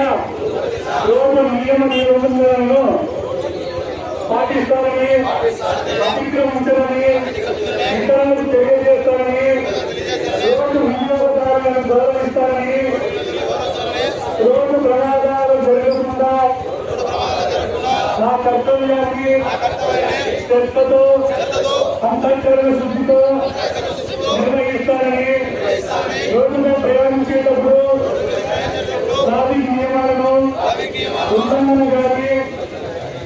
చేసిన రోడ్డు నియమ నిబంధనలను పాటిస్తానని అతిక్రమించమని ఇతరులకు తెలియజేస్తానని రోడ్డు వినియోగదారులను గౌరవిస్తానని రోడ్డు ప్రమాదాలు జరగకుండా నా కర్తవ్యాన్ని శ్రద్ధతో అంతఃకరణ శుద్ధితో నిర్వహిస్తానని రోడ్డుపై ప్రయాణించేటప్పుడు ఉల్లంఘన కానీ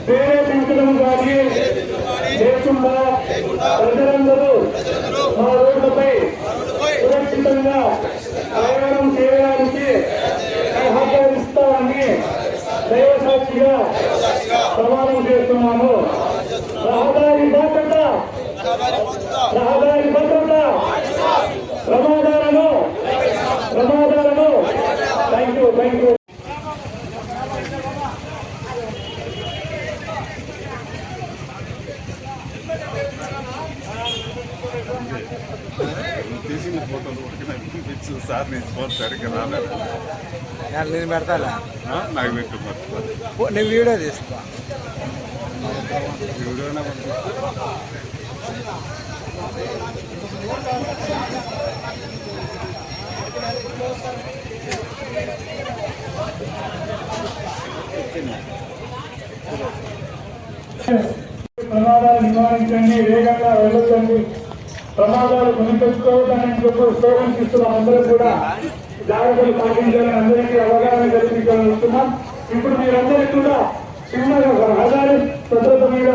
ప్రేరేపించడం కానీ లేకుండా ప్రజలందరూ మా రోడ్లపై సురక్షితంగా ప్రయాణం చేయడానికి సహకరిస్తామని దైవ ప్రమాణం చేస్తున్నాను రహదారి భద్రత రహదారి భద్రత ప్రమాదాలను ప్రమాదాలను థ్యాంక్ యూ థ్యాంక్ యూ తీసిన ఫోటోలు పంపించు సార్ నేను ఫోన్ సరిగ్గా రాలేదు. నేను ఆ, నాకు పెట్టు పో- నేను వీడియో తీస్తా. వీడియోనే పంపించు ప్రమాదాలు కొనిపెట్టుకోవద్దని చెప్పి స్లోగన్స్ ఇస్తున్నాం అందరూ కూడా జాగ్రత్తలు పాటించాలని అందరికీ అవగాహన కల్పించాలనుకున్నాం ఇప్పుడు మీరందరికీ కూడా చిన్నగా ఒక రహదారి భద్రత మీద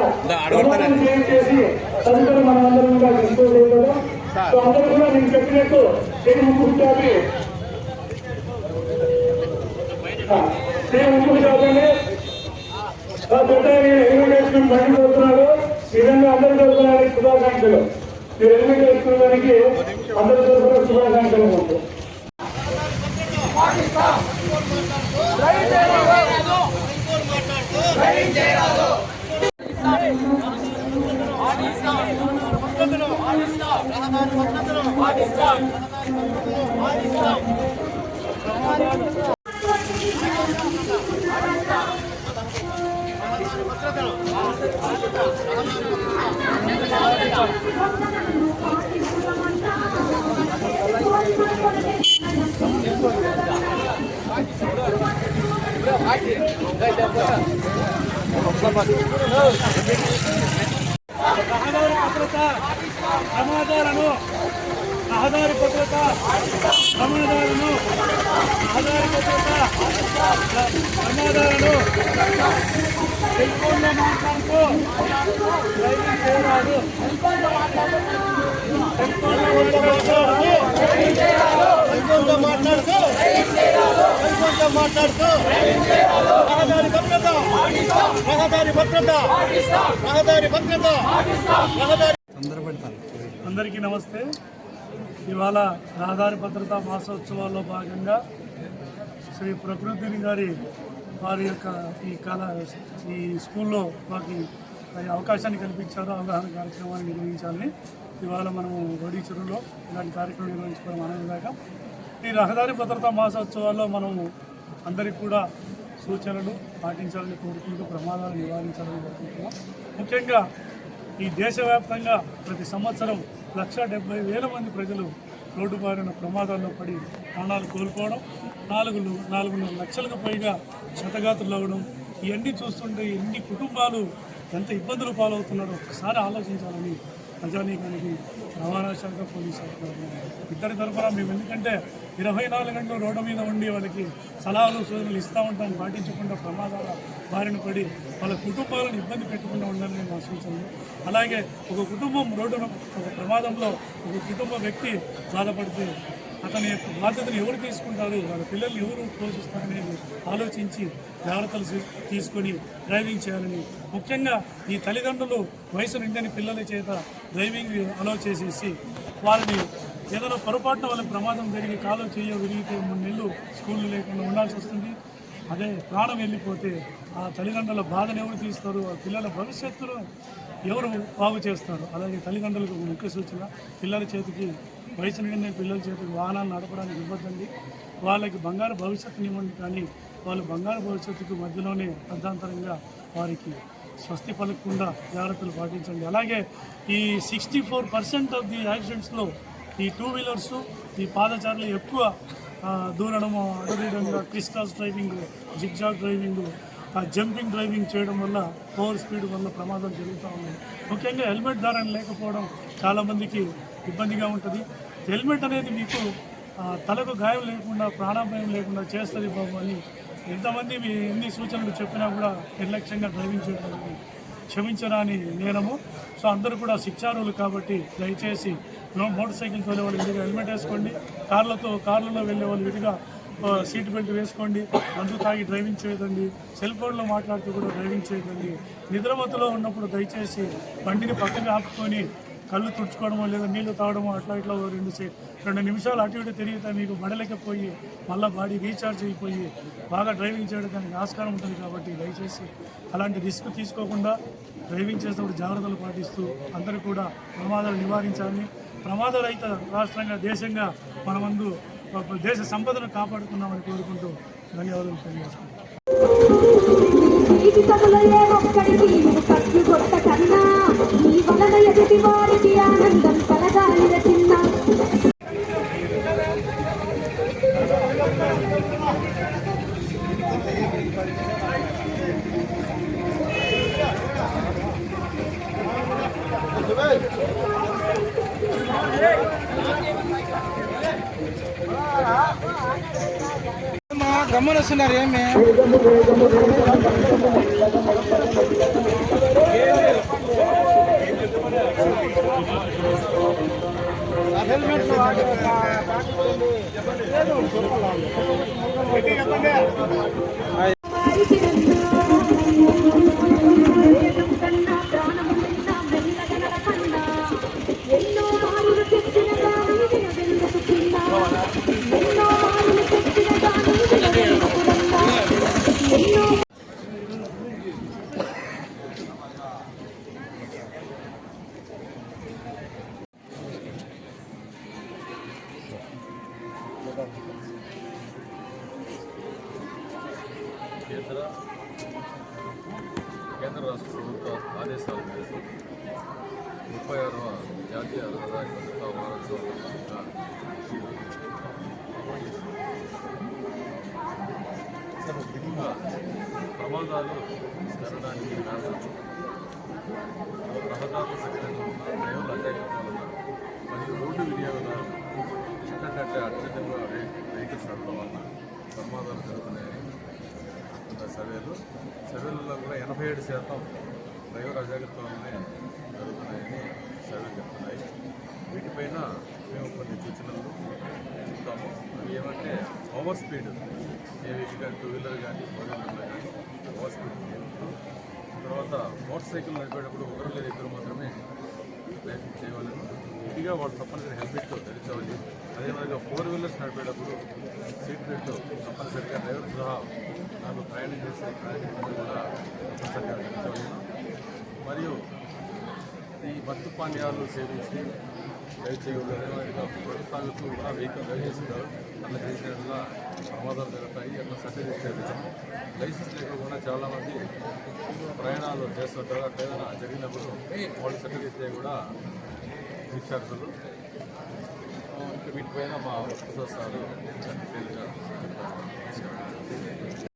చేసి తదుపరి మనం అందరం కూడా తీసుకోలేదు సో అందరూ కూడా నేను చెప్పినట్టు నేను ముగ్గురు చాపి నేను ముగ్గురు వేసుకుని బండి చదువుతున్నాడు ఈ విధంగా అందరు చదువుతున్నానికి శుభాకాంక్షలు. మీరు హెల్మెట్ వేసుకున్న దానికి శుభాకాంక్షలు ఉంటాయి. ప్రమాదాలను రహదారి భద్రత ప్రమాదాలను రహదారి భద్రత ప్రమాదాలను సెల్ ఫోన్లో మాట్లాడుతూ డ్రైవింగ్ చేయరాదు. మాట్లాడుతూ సెల్ఫోన్తో మాట్లాడుతూ రహదారి భద్రత రహదారి భద్రత రహదారి భద్రత రహదారి అందరికీ నమస్తే. ఇవాళ రహదారి భద్రతా మాసోత్సవాల్లో భాగంగా శ్రీ ప్రకృతిని గారి వారి యొక్క ఈ కళ ఈ స్కూల్లో మాకు అవకాశాన్ని కల్పించారు అవగాహన కార్యక్రమాన్ని నిర్వహించాలని. ఇవాళ మనము గడి చెరువులో ఇలాంటి కార్యక్రమం నిర్వహించుకోవడం ఆనందదాయకం. ఈ రహదారి భద్రతా మాసోత్సవాల్లో మనము అందరికీ కూడా సూచనలు పాటించాలని కోరుకుంటూ ప్రమాదాలు నివారించాలని కోరుకుంటున్నాం. ముఖ్యంగా ఈ దేశవ్యాప్తంగా ప్రతి సంవత్సరం లక్ష డెబ్బై వేల మంది ప్రజలు రోడ్డు బారిన ప్రమాదాల్లో పడి ప్రాణాలు కోల్పోవడం నాలుగు నాలుగున్నర లక్షలకు పైగా క్షతగాతులు అవ్వడం ఇవన్నీ చూస్తుంటే ఎన్ని కుటుంబాలు ఎంత ఇబ్బందులు పాలవుతున్నారో ఒకసారి ఆలోచించాలని ప్రజానీకానికి రవాణా శాఖ పోలీసు శాఖ ఇద్దరి తరఫున మేము ఎందుకంటే ఇరవై నాలుగు గంటలు రోడ్డు మీద ఉండి వాళ్ళకి సలహాలు సూచనలు ఇస్తూ ఉంటాం పాటించకుండా ప్రమాదాల బారిన పడి వాళ్ళ కుటుంబాలను ఇబ్బంది పెట్టకుండా ఉండాలని మా సూచనలు. అలాగే ఒక కుటుంబం రోడ్డు ఒక ప్రమాదంలో ఒక కుటుంబ వ్యక్తి బాధపడితే అతని యొక్క బాధ్యతను ఎవరు తీసుకుంటారు? వాళ్ళ పిల్లల్ని ఎవరు పోషిస్తారనేది ఆలోచించి జాగ్రత్తలు తీసుకొని డ్రైవింగ్ చేయాలని. ముఖ్యంగా ఈ తల్లిదండ్రులు వయసు నిండని పిల్లల చేత డ్రైవింగ్ అలో చేసేసి వారిని ఏదైనా పొరపాటున వాళ్ళకి ప్రమాదం జరిగి కాలో చేయో విరిగితే మూడు నెలలు స్కూళ్ళు లేకుండా ఉండాల్సి వస్తుంది. అదే ప్రాణం వెళ్ళిపోతే ఆ తల్లిదండ్రుల బాధను ఎవరు తీస్తారు? ఆ పిల్లల భవిష్యత్తులో ఎవరు బాగు చేస్తారు? అలాగే తల్లిదండ్రులకు ముఖ్య సూచన పిల్లల చేతికి వయసు నిండిన పిల్లల చేతికి వాహనాలు నడపడానికి ఇవ్వద్దండి. వాళ్ళకి బంగారు భవిష్యత్తుని ఇవ్వండి కానీ వాళ్ళు బంగారు భవిష్యత్తుకు మధ్యలోనే అర్ధాంతరంగా వారికి స్వస్తి పలకకుండా జాగ్రత్తలు పాటించండి. అలాగే ఈ sixty four percent of the యాక్సిడెంట్స్లో ఈ టూ వీలర్స్ ఈ పాదచారులు ఎక్కువ ఆ, దూరడము అదేవిధంగా Chris driving zigzag driving jumping driving చేయడం వల్ల ఓవర్ స్పీడ్ వల్ల ప్రమాదం జరుగుతూ ఉన్నాయి. ముఖ్యంగా హెల్మెట్ ధారణ లేకపోవడం చాలామందికి ఇబ్బందిగా ఉంటుంది. హెల్మెట్ అనేది మీకు తలకు గాయం లేకుండా ప్రాణాపాయం లేకుండా చేస్తుంది బాబు అని ఎంతమంది మీ ఎన్ని సూచనలు చెప్పినా కూడా నిర్లక్ష్యంగా డ్రైవింగ్ చేయడం క్షమించరా క్షమించరాని నేరము. సో అందరూ కూడా శిక్షారులు కాబట్టి దయచేసి మోటార్ సైకిల్ తోలే వాళ్ళు విధిగా హెల్మెట్ వేసుకోండి. కార్లతో కార్లలో వెళ్ళే వాళ్ళు విధిగా సీట్ బెల్ట్ వేసుకోండి. మందు తాగి డ్రైవింగ్ చేయదండి సెల్ ఫోన్లో మాట్లాడుతూ కూడా డ్రైవింగ్ చేయదండి నిద్రమత్తులో ఉన్నప్పుడు దయచేసి బండిని పక్కన ఆపుకొని కళ్ళు తుడుచుకోవడమో లేదా నీళ్ళు తాగడమో అట్లా ఇట్లా రెండు రెండు నిమిషాలు అటు ఇటు తిరిగితే మీకు బడలేకపోయి మళ్ళీ బాడీ రీఛార్జ్ అయిపోయి బాగా డ్రైవింగ్ చేయడానికి ఆస్కారం ఉంటుంది కాబట్టి దయచేసి అలాంటి రిస్క్ తీసుకోకుండా డ్రైవింగ్ చేసేటప్పుడు జాగ్రత్తలు పాటిస్తూ అందరూ కూడా ప్రమాదాలు నివారించాలని ప్రమాదరహిత రాష్ట్రంగా దేశంగా మనమందు దేశ సంపదను కాపాడుకుందామని కోరుకుంటూ ధన్యవాదాలు తెలియజేసుకుంటాం నీటి సభలో ఒక్కడికి కట్టు కొట్ట కన్నా నీ వలన ఎదుటి వారికి ఆనందం కలగాలి చిన్న. గమ్మన వస్తున్నారు ఏమి? వారికి రాష్ట్ర ప్రభుత్వ ఆదేశాల మేరకు ముప్పై ఆరవ జాతీయ రహదారి భద్రతా వారోత్సవం ప్రమాదాలు జరగడానికి కారణం ఉన్న సర్వేలు సర్వేలలో కూడా ఎనభై ఏడు శాతం డ్రైవర్ అజాగ్రత్తలోనే జరుగుతున్నాయని సర్వేలు చెప్తున్నాయి. వీటిపైన మేము కొన్ని సూచనలు చెప్తాము. అవి ఏమంటే ఓవర్ స్పీడ్ ఏ వెహికల్ టూ వీలర్ కానీ ఫోర్ వీలర్ కానీ ఓవర్ స్పీడ్ చేయకూడదు. తర్వాత మోటార్ సైకిల్ నడిపేటప్పుడు ఒకరు లేదా ఇద్దరు మాత్రమే ప్రయత్నం చేయవాలని ఇదిగా వాళ్ళు తప్పనిసరి హెల్మెట్ ధరించవాలి అదేవిధంగా ఫోర్ వీలర్స్ నడిపేటప్పుడు సీట్ బెల్ట్ తప్పనిసరిగా డ్రైవర్ సహా నాకు ప్రయాణం చేసే ప్రయాణికులు కూడా తప్పనిసరిగా ధరించవాలి మరియు ఈ మత్తు పానీయాలు సేవించి డ్రైవ్ చేయకూడదు అదేవిధంగా ప్రభుత్వాలకు కూడా వెహికల్ డ్రైవ్ చేస్తున్నారు. అట్లా చేసిన వల్ల ప్రమాదాలు జరుగుతాయి. అట్లా సర్టిఫికేట్ లైసెన్స్ లేకుండా చాలామంది ప్రయాణాలు చేస్తుంటారు. అట్లా ఏదైనా జరిగినప్పుడు వాళ్ళు సర్టిఫికేట్ కూడా శిక్షార్థులు వీటిపైన మా సార్ చెప్పారు